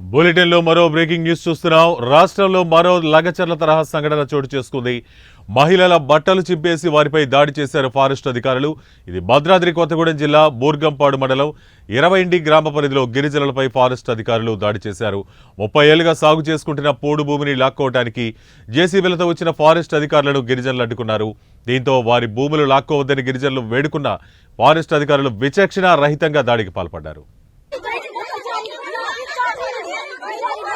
బులెటిన్లో మరో breaking news చూస్తున్నాం. రాష్ట్రంలో మరో లగచర్ల తరహా సంఘటన చోటు చేసుకుంది. మహిళల బట్టలు చింపేసి వారిపై దాడి చేశారు ఫారెస్ట్ అధికారులు. ఇది భద్రాద్రి కొత్తగూడెం జిల్లా బూర్గంపాడు మండలం ఇరవైండి గ్రామ పరిధిలో గిరిజనులపై ఫారెస్ట్ అధికారులు దాడి చేశారు. ముప్పై ఏళ్ళుగా సాగు చేసుకుంటున్న పోడు భూమిని లాక్కోవడానికి జేసీబీలతో వచ్చిన ఫారెస్ట్ అధికారులను గిరిజనులు అడ్డుకున్నారు. దీంతో వారి భూములు లాక్కోవద్దని గిరిజనులు వేడుకున్న ఫారెస్ట్ అధికారులు విచక్షణ రహితంగా దాడికి పాల్పడ్డారు.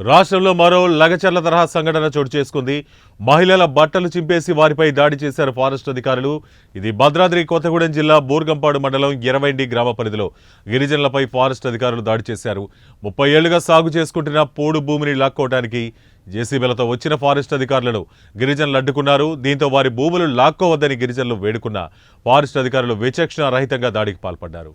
రాష్ట్రంలో మరో లగచర్ల తరహా సంఘటన చోటు చేసుకుంది. మహిళల బట్టలు చింపేసి వారిపై దాడి చేశారు ఫారెస్ట్ అధికారులు. ఇది భద్రాద్రి కొత్తగూడెం జిల్లా బూర్గంపాడు మండలం ఇరవైండి గ్రామ పరిధిలో. గిరిజనులపై ఫారెస్ట్ అధికారులు దాడి చేశారు. ముప్పై ఏళ్ళుగా సాగు చేసుకుంటున్న పోడు భూమిని లాక్కోవడానికి జేసీబీలతో వచ్చిన ఫారెస్ట్ అధికారులను గిరిజనులు అడ్డుకున్నారు. దీంతో వారి భూములు లాక్కోవద్దని గిరిజనులు వేడుకున్న ఫారెస్ట్ అధికారులు విచక్షణ రహితంగా దాడికి పాల్పడ్డారు.